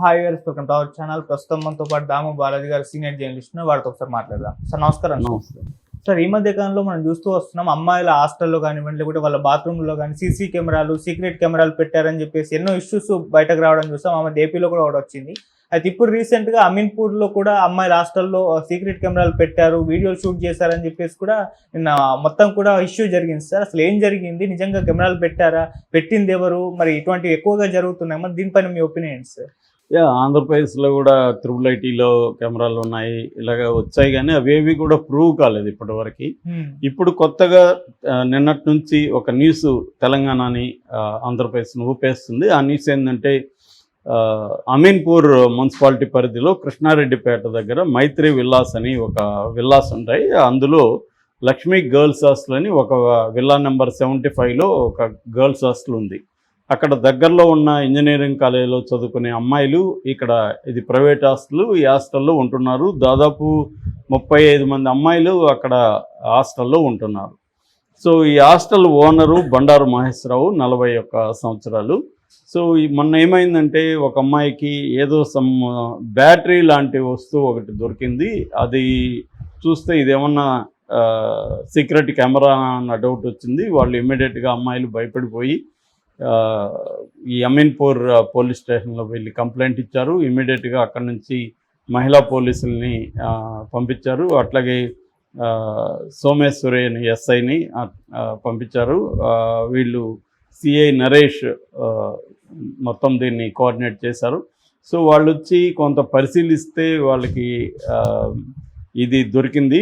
Hi గారు welcome to our channel ప్రస్తుతం మనతో పాటు దాము బాలాజీ గారు సీనియర్ జర్నలిస్ట్. వారితో ఒకసారి మాట్లాడదాం. సార్ నమస్కారం సార్. ఈ మధ్య కాలంలో మనం చూస్తూ వస్తున్నాం అమ్మాయిల హాస్టల్లో కానివ్వండి లేకపోతే వాళ్ళ బాత్రూంలో కానీ సీసీ కెమెరాలు సీక్రెట్ కెమెరాలు పెట్టారని చెప్పేసి ఎన్నో ఇష్యూస్ బయటకు రావడం చూసాం. ఆ మధ్య ఏపీలో కూడా ఒకటి వచ్చింది. అయితే ఇప్పుడు రీసెంట్గా అమీన్పూర్లో కూడా అమ్మాయిల హాస్టల్లో సీక్రెట్ కెమెరాలు పెట్టారు వీడియోలు షూట్ చేశారని చెప్పేసి కూడా నిన్న మొత్తం కూడా ఇష్యూ జరిగింది సార్. అసలు ఏం జరిగింది? నిజంగా కెమెరాలు పెట్టారా? పెట్టింది ఎవరు? మరి ఇటువంటివి ఎక్కువగా జరుగుతున్నాయి. మరి దీనిపైన మీ ఒపీనియన్ సార్? యా ఆంధ్రప్రదేశ్లో కూడా త్రిబుల్ ఐటీలో కెమెరాలు ఉన్నాయి ఇలాగ వచ్చాయి కానీ అవేవి కూడా ప్రూవ్ కాలేదు ఇప్పటివరకు. ఇప్పుడు కొత్తగా నిన్నటి నుంచి ఒక న్యూస్ తెలంగాణని ఆంధ్రప్రదేశ్ను ఊపేస్తుంది. ఆ న్యూస్ ఏంటంటే అమీన్పూర్ మున్సిపాలిటీ పరిధిలో కృష్ణారెడ్డిపేట దగ్గర మైత్రి విల్లాస్ అని ఒక విల్లాస్ ఉంటాయి. అందులో లక్ష్మీ గర్ల్స్ హాస్టల్ అని ఒక విల్లా నెంబర్ సెవెంటీ ఫైవ్లో ఒక గర్ల్స్ హాస్టల్ ఉంది. అక్కడ దగ్గరలో ఉన్న ఇంజనీరింగ్ కాలేజీలో చదువుకునే అమ్మాయిలు ఇక్కడ ఇది ప్రైవేట్ హాస్టల్ ఈ హాస్టల్లో ఉంటున్నారు. దాదాపు ముప్పై ఐదు మంది అమ్మాయిలు అక్కడ హాస్టల్లో ఉంటున్నారు. సో ఈ హాస్టల్ ఓనరు బండారు మహేశ్వరరావు నలభై ఒక్క సంవత్సరాలు. సో మొన్న ఏమైందంటే ఒక అమ్మాయికి ఏదో సమ్ బ్యాటరీ లాంటి వస్తువు ఒకటి దొరికింది. అది చూస్తే ఇదేమన్నా సీక్రెట్ కెమెరా అన్న డౌట్ వచ్చింది. వాళ్ళు ఇమ్మీడియట్గా అమ్మాయిలు భయపడిపోయి ఈ అమీన్పూర్ పోలీస్ స్టేషన్లో వెళ్ళి కంప్లైంట్ ఇచ్చారు. ఇమ్మీడియట్గా అక్కడి నుంచి మహిళా పోలీసుల్ని పంపించారు. అట్లాగే సోమేశ్వరి అని ఎస్ఐని పంపించారు. వీళ్ళు సిఐ నరేష్ మొత్తం దీన్ని కోఆర్డినేట్ చేశారు. సో వాళ్ళు వచ్చి కొంత పరిశీలిస్తే వాళ్ళకి ఇది దొరికింది.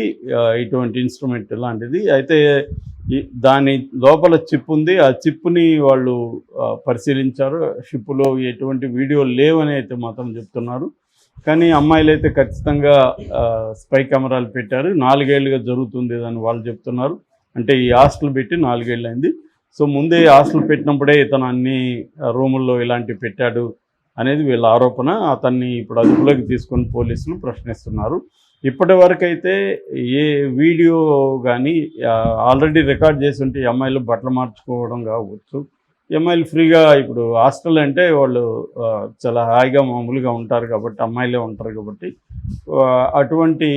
ఇటువంటి ఇన్స్ట్రుమెంట్ లాంటిది. అయితే దాని లోపల చిప్ ఉంది. ఆ చిప్ని వాళ్ళు పరిశీలించారు. షిప్లో ఎటువంటి వీడియో లేవని అయితే మాత్రం చెప్తున్నారు. కానీ అమ్మాయిలు అయితే ఖచ్చితంగా స్పై కెమెరాలు పెట్టారు. నాలుగేళ్ళుగా జరుగుతుంది అని వాళ్ళు చెప్తున్నారు. అంటే ఈ హాస్టల్ పెట్టి నాలుగేళ్ళు అయింది సో ముందే హాస్టల్ పెట్టినప్పుడే ఇతను అన్ని రూముల్లో ఇలాంటివి పెట్టాడు అనేది వీళ్ళ ఆరోపణ. అతన్ని ఇప్పుడు అదుపులోకి తీసుకొని పోలీసులు ప్రశ్నిస్తున్నారు. ఇప్పటి వరకైతే ఏ వీడియో కానీ ఆల్రెడీ రికార్డ్ చేసి ఉంటే ఈ అమ్మాయిలు బట్టలు మార్చుకోవడం కావచ్చు. అమ్మాయిలు ఫ్రీగా ఇప్పుడు హాస్టల్ అంటే వాళ్ళు చాలా హాయిగా మామూలుగా ఉంటారు కాబట్టి అమ్మాయిలే ఉంటారు కాబట్టి అటువంటి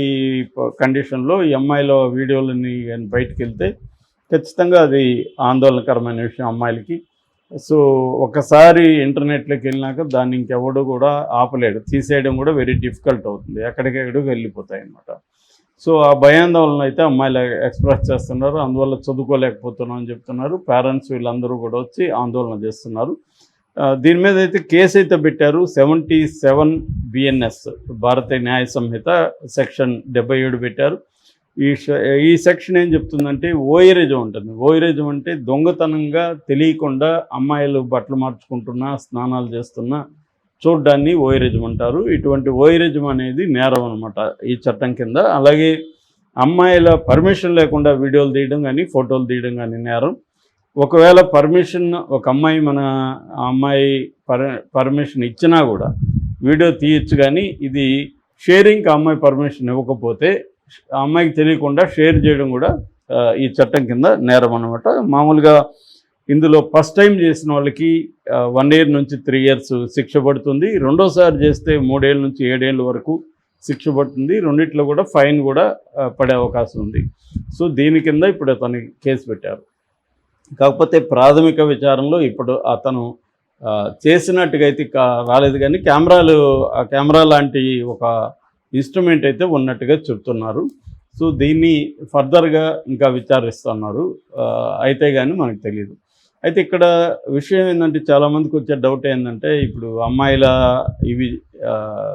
కండిషన్లో ఈ అమ్మాయిల వీడియోలని కానీ బయటకు వెళ్తే ఖచ్చితంగా అది ఆందోళనకరమైన విషయం అమ్మాయిలకి. సో ఒకసారి ఇంటర్నెట్లోకి వెళ్ళినాక దాన్ని ఇంకెవడు కూడా ఆపలేడు. తీసేయడం కూడా వెరీ డిఫికల్ట్ అవుతుంది. ఎక్కడికెక్కడికి వెళ్ళిపోతాయి అన్నమాట. సో ఆ భయాందోళన అయితే అమ్మాయిలు ఎక్స్ప్రెస్ చేస్తున్నారు. అందువల్ల చదువుకోలేకపోతున్నాం అని చెప్తున్నారు. పేరెంట్స్ వీళ్ళందరూ కూడా వచ్చి ఆందోళన చేస్తున్నారు. దీని మీద అయితే కేసు అయితే పెట్టారు. సెవెంటీ సెవెన్ బిఎన్ఎస్ భారతీయ న్యాయ సంహిత సెక్షన్ డెబ్బై ఏడు పెట్టారు. ఈ ఈ సెక్షన్ ఏం చెప్తుందంటే ఓయరేజం ఉంటుంది. ఓయరేజం అంటే దొంగతనంగా తెలియకుండా అమ్మాయిలు బట్టలు మార్చుకుంటున్నా స్నానాలు చేస్తున్నా చూడ్డాన్ని ఓయరేజం అంటారు. ఇటువంటి ఓయరేజం అనేది నేరం అనమాట ఈ చట్టం కింద. అలాగే అమ్మాయిల పర్మిషన్ లేకుండా వీడియోలు తీయడం కానీ ఫోటోలు తీయడం కానీ నేరం. ఒకవేళ పర్మిషన్ ఒక అమ్మాయి మన అమ్మాయి పర్ పర్మిషన్ ఇచ్చినా కూడా వీడియో తీయచ్చు కానీ ఇది షేరింగ్కి అమ్మాయి పర్మిషన్ ఇవ్వకపోతే అమ్మాయికి తెలియకుండా షేర్ చేయడం కూడా ఈ చట్టం కింద నేరం అనమాట మామూలుగా ఇందులో ఫస్ట్ టైం చేసిన వాళ్ళకి వన్ ఇయర్ నుంచి త్రీ ఇయర్స్ శిక్ష పడుతుంది. రెండోసారి చేస్తే మూడేళ్ళ నుంచి ఏడేళ్ళ వరకు శిక్ష పడుతుంది. రెండిట్లో కూడా ఫైన్ కూడా పడే అవకాశం ఉంది. సో దీని కింద ఇప్పుడు అతను కేసు పెట్టారు. కాకపోతే ప్రాథమిక విచారణలో ఇప్పుడు అతను చేసినట్టుగా అయితే కా- రాలేదు కానీ కెమెరాలు ఆ కెమెరా లాంటి ఒక ఇన్స్ట్రుమెంట్ అయితే ఉన్నట్టుగా చెప్తున్నారు. సో దీన్ని ఫర్దర్గా ఇంకా విచారిస్తున్నారు. అయితే కానీ మనకు తెలియదు అయితే ఇక్కడ విషయం ఏంటంటే చాలామందికి వచ్చే డౌట్ ఏంటంటే ఇప్పుడు అమ్మాయిల ఇవి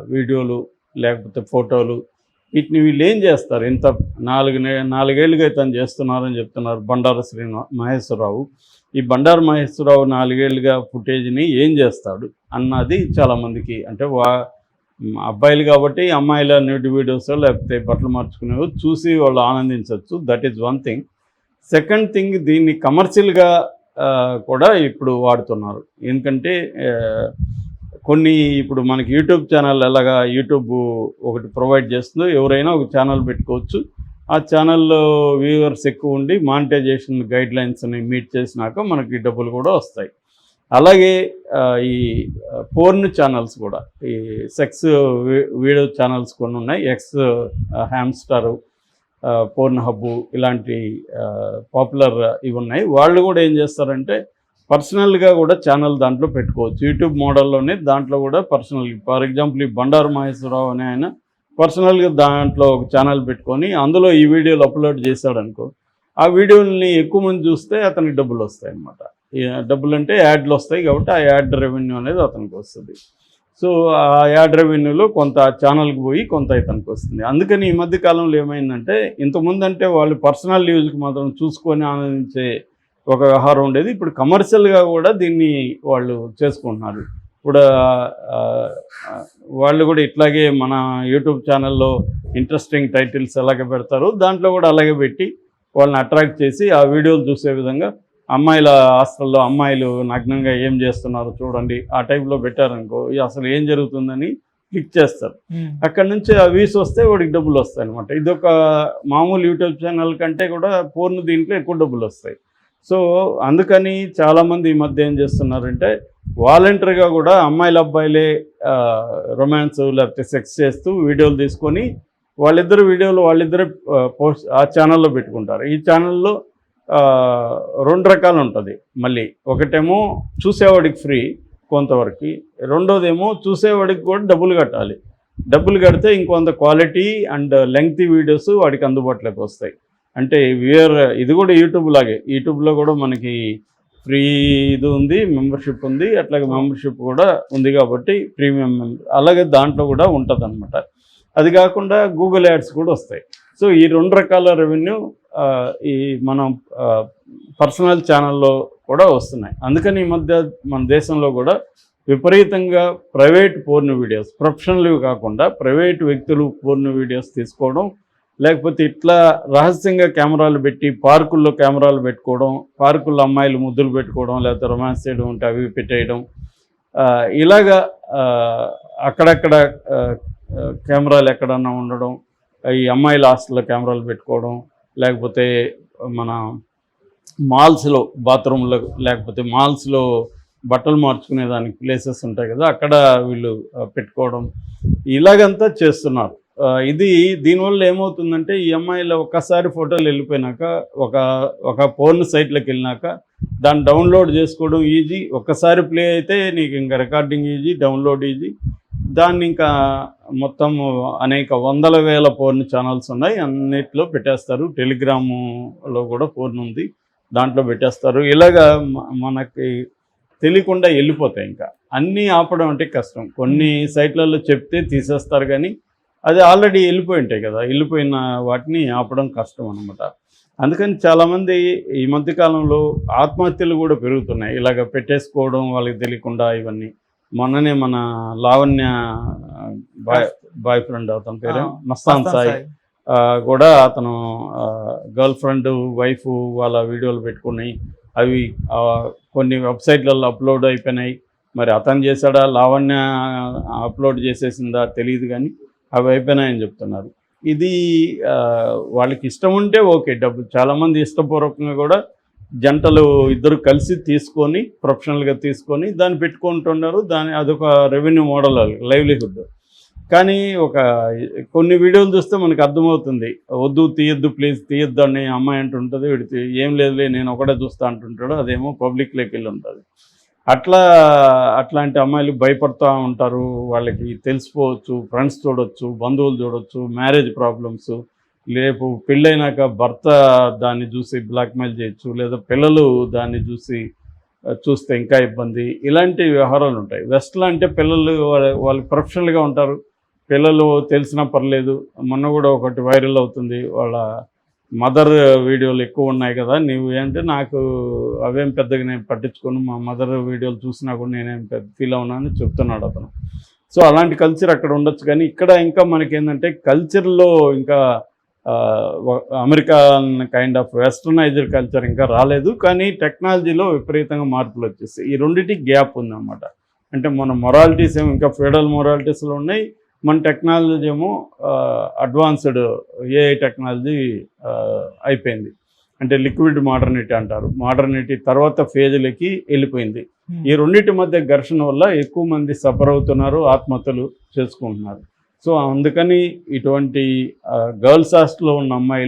వీడియోలు లేకపోతే ఫోటోలు వీటిని వీళ్ళు ఏం చేస్తారు? ఇంత నాలుగు నే- నాలుగేళ్ళుగా తను చేస్తున్నారని చెప్తున్నారు బండారు శ్రీ మహేశ్వరరావు. ఈ బండారు మహేశ్వరరావు నాలుగేళ్ళుగా ఫుటేజ్ని ఏం చేస్తాడు? అన్నది చాలామందికి అంటే వా అబ్బాయిలు కాబట్టి అమ్మాయిల న్యూడ్ వీడియోస్ లేకపోతే బట్టలు మార్చుకునేవి చూసి వాళ్ళు ఆనందించవచ్చు. That is one thing second thing దీన్ని కమర్షియల్గా కూడా ఇప్పుడు వాడుతున్నారు. ఎందుకంటే కొన్ని ఇప్పుడు మనకి యూట్యూబ్ ఛానల్ ఎలాగా యూట్యూబ్ ఒకటి ప్రొవైడ్ చేస్తుందో ఎవరైనా ఒక ఛానల్ పెట్టుకోవచ్చు. ఆ ఛానల్లో వ్యూవర్స్ ఎక్కువ ఉండి మానిటైజేషన్ గైడ్లైన్స్ని మీట్ చేసినాక మనకి డబ్బులు కూడా వస్తాయి. అలాగే ఈ పోర్న్ ఛానల్స్ కూడా ఈ సెక్స్ వీడియో ఛానల్స్ కొన్ని ఉన్నాయి. ఎక్స్ హ్యామ్స్టర్ పోర్న్ హబ్బు ఇలాంటి పాపులర్ ఇవి ఉన్నాయి. వాళ్ళు కూడా ఏం చేస్తారంటే పర్సనల్గా కూడా ఛానల్ దాంట్లో పెట్టుకోవచ్చు. యూట్యూబ్ మోడల్లోనే దాంట్లో కూడా పర్సనల్ ఫర్ ఎగ్జాంపుల్ ఈ బండారు మహేశ్వరరావు అనే ఆయన పర్సనల్గా దాంట్లో ఒక ఛానల్ పెట్టుకొని అందులో ఈ వీడియోలు అప్లోడ్ చేశాడనుకో ఆ వీడియోని ఎక్కువ మంది చూస్తే అతనికి డబ్బులు వస్తాయి అన్నమాట డబ్బులు అంటే యాడ్లు వస్తాయి కాబట్టి ఆ యాడ్ రెవెన్యూ అనేది అతనికి వస్తుంది. సో ఆ యాడ్ రెవెన్యూలో కొంత ఛానల్కి పోయి కొంత ఇతనికి వస్తుంది. అందుకని ఈ మధ్య కాలంలో ఏమైందంటే ఇంతకుముందు అంటే వాళ్ళు పర్సనల్ యూజ్కి మాత్రం చూసుకొని ఆనందించే ఒక వ్యవహారం ఉండేది. ఇప్పుడు కమర్షియల్గా కూడా దీన్ని వాళ్ళు చేసుకుంటున్నారు. ఇప్పుడు వాళ్ళు కూడా ఇట్లాగే మన యూట్యూబ్ ఛానల్లో ఇంట్రెస్టింగ్ టైటిల్స్ ఎలాగ పెడతారో దాంట్లో కూడా అలాగే పెట్టి వాళ్ళని అట్రాక్ట్ చేసి ఆ వీడియోలు చూసే విధంగా అమ్మాయిల హాస్టల్లో అమ్మాయిలు నగ్నంగా ఏం చేస్తున్నారో చూడండి. ఆ టైప్లో పెట్టారనుకో అసలు ఏం జరుగుతుందని క్లిక్ చేస్తారు. అక్కడ నుంచి ఆ వ్యూస్ వస్తే వాడికి డబ్బులు వస్తాయి అనమాట ఇది ఒక మామూలు యూట్యూబ్ ఛానల్ కంటే కూడా పూర్ణ దీంట్లో ఎక్కువ డబ్బులు వస్తాయి. సో అందుకని చాలామంది ఈ మధ్య ఏం చేస్తున్నారంటే వాలంటరీగా కూడా అమ్మాయిల అబ్బాయిలే రొమాన్స్ లేకపోతే సెక్స్ చేస్తూ వీడియోలు తీసుకొని వాళ్ళిద్దరు వీడియోలు వాళ్ళిద్దరే పోస్ట్ ఆ ఛానల్లో పెట్టుకుంటారు. ఈ ఛానల్లో రెండు రకాలు ఉంటుంది. మళ్ళీ ఒకటేమో చూసేవాడికి ఫ్రీ కొంతవరకు రెండోదేమో చూసేవాడికి కూడా డబ్బులు కట్టాలి. డబ్బులు కడితే ఇంకొంత క్వాలిటీ అండ్ లెంగ్త్ వీడియోస్ వాడికి అందుబాటులోకి వస్తాయి. అంటే వేర్ ఇది కూడా యూట్యూబ్ లాగే. యూట్యూబ్లో కూడా మనకి ఫ్రీ ఇది ఉంది మెంబర్షిప్ ఉంది అట్లాగే మెంబర్షిప్ కూడా ఉంది కాబట్టి ప్రీమియం అలాగే దాంట్లో కూడా ఉంటుంది అది కాకుండా గూగుల్ యాడ్స్ కూడా వస్తాయి. సో ఈ రెండు రకాల రెవెన్యూ ఈ మనం పర్సనల్ ఛానల్లో కూడా వస్తున్నాయి. అందుకని ఈ మధ్య మన దేశంలో కూడా విపరీతంగా ప్రైవేట్ పోర్న్ వీడియోస్ ప్రొఫెషనల్వి కాకుండా ప్రైవేట్ వ్యక్తులు పోర్న్ వీడియోస్ తీసుకోవడం లేకపోతే ఇట్లా రహస్యంగా కెమెరాలు పెట్టి పార్కుల్లో కెమెరాలు పెట్టుకోవడం పార్కుల్లో అమ్మాయిలు ముద్దులు పెట్టుకోవడం లేకపోతే రొమాన్స్ చేయడం ఉంటే అవి పెట్టేయడం ఇలాగా అక్కడక్కడ కెమెరాలు ఎక్కడన్నా ఉండడం ఈ అమ్మాయిల హాస్టల్లో కెమెరాలు పెట్టుకోవడం లేకపోతే మన మాల్స్లో బాత్రూంలో లేకపోతే మాల్స్లో బట్టలు మార్చుకునే దానికి ప్లేసెస్ ఉంటాయి కదా అక్కడ వీళ్ళు పెట్టుకోవడం ఇలాగంతా చేస్తున్నారు. ఇది దీనివల్ల ఏమవుతుందంటే ఈ అమ్మాయిలు ఒక్కసారి ఫోటోలు వెళ్ళిపోయినాక ఒక ఒక ఫోన్ సైట్లోకి వెళ్ళినాక దాన్ని డౌన్లోడ్ చేసుకోవడం ఈజీ. ఒక్కసారి ప్లే అయితే నీకు ఇంకా రికార్డింగ్ ఈజీ డౌన్లోడ్ ఈజీ. దాన్ని ఇంకా మొత్తం అనేక వందల వేల పోర్న్ ఛానల్స్ ఉన్నాయి. అన్నిట్లో పెట్టేస్తారు. టెలిగ్రాములో కూడా పోర్న్ ఉంది. దాంట్లో పెట్టేస్తారు. ఇలాగా మనకి తెలియకుండా వెళ్ళిపోతాయి ఇంకా. అన్నీ ఆపడం అంటే కష్టం. కొన్ని సైట్లలో చెప్తే తీసేస్తారు కానీ అది ఆల్రెడీ వెళ్ళిపోయి ఉంటాయి కదా. వెళ్ళిపోయిన వాటిని ఆపడం కష్టం అనమాట అందుకని చాలామంది ఈ మధ్యకాలంలో ఆత్మహత్యలు కూడా పెరుగుతున్నాయి. ఇలాగ పెట్టేసుకోవడం వాళ్ళకి తెలియకుండా ఇవన్నీ. మొన్ననే మన లావణ్య బాయ్ బాయ్ ఫ్రెండ్ అతని పేరు. మస్తాన్ సాయి. కూడా అతను గర్ల్ ఫ్రెండ్ వైఫ్ వాళ్ళ వీడియోలు పెట్టుకుని అవి కొన్ని వెబ్సైట్లలో అప్లోడ్ అయిపోయినాయి. మరి అతను చేశాడా లావణ్య అప్లోడ్ చేసేసిందా తెలియదు కానీ అవి అయిపోయినాయని చెప్తున్నారు. ఇది వాళ్ళకి ఇష్టం ఉంటే ఓకే డబ్బు చాలామంది ఇష్టపూర్వకంగా కూడా జంటలు ఇద్దరు కలిసి తీసుకొని ప్రొఫెషనల్గా తీసుకొని దాన్ని పెట్టుకుంటున్నారు. దాని అదొక రెవెన్యూ మోడల్ లైవ్లీహుడ్ కానీ ఒక కొన్ని వీడియోలు చూస్తే మనకు అర్థమవుతుంది. వద్దు తీయద్దు ప్లీజ్ తీయద్దు అని అమ్మాయి అంటుంటుంది. వీడి ఏం లేదులే నేను ఒకటే చూస్తా అంటుంటాడు. అదేమో పబ్లిక్లోకి వెళ్ళి ఉంటుంది. అట్లా అట్లాంటి అమ్మాయిలు భయపడుతూ ఉంటారు. వాళ్ళకి తెలిసిపోవచ్చు ఫ్రెండ్స్ చూడొచ్చు బంధువులు చూడొచ్చు మ్యారేజ్ ప్రాబ్లమ్స్ రేపు పెళ్ళైనాక భర్త దాన్ని చూసి బ్లాక్మెయిల్ చేయొచ్చు లేదా పిల్లలు దాన్ని చూసి చూస్తే ఇంకా ఇబ్బంది. ఇలాంటి వ్యవహారాలు ఉంటాయి. వెస్ట్లో అంటే పిల్లలు వాళ్ళు ప్రొఫెషనల్గా ఉంటారు. పిల్లలు తెలిసినా పర్లేదు. మొన్న కూడా ఒకటి వైరల్ అవుతుంది. వాళ్ళ మదర్ వీడియోలు ఎక్కువ ఉన్నాయి కదా. నీవు ఏంటంటే నాకు అవేం పెద్దగా నేను పట్టించుకోను. మా మదర్ వీడియోలు చూసినా కూడా నేనేం పెద్ద ఫీల్ అవునా అని చెప్తున్నాడు అతను. సో అలాంటి కల్చర్ అక్కడ ఉండొచ్చు. కానీ ఇక్కడ ఇంకా మనకేంటంటే కల్చర్లో ఇంకా American kind of westernized culture ఇంకా రాలేదు కానీ టెక్నాలజీలో విపరీతంగా మార్పులు వచ్చేసాయి. ఈ రెండింటికి గ్యాప్ ఉందన్నమాట. అంటే మన మొరాలిటీస్ ఏమో ఇంకా ఫెడరల్ మొరాలిటీస్లో ఉన్నాయి. మన టెక్నాలజీ ఏమో అడ్వాన్స్డ్ ఏఐ టెక్నాలజీ అయిపోయింది. అంటే లిక్విడ్ మోడర్నిటీ అంటారు. మోడర్నిటీ తర్వాత ఫేజ్లకి వెళ్ళిపోయింది. ఈ రెండింటి మధ్య ఘర్షణ వల్ల ఎక్కువ మంది సఫర్ అవుతున్నారు ఆత్మహత్యలు చేసుకుంటున్నారు. సో అందుకని ఇటువంటి గర్ల్స్ హాస్టల్లో ఉన్న అమ్మాయిలు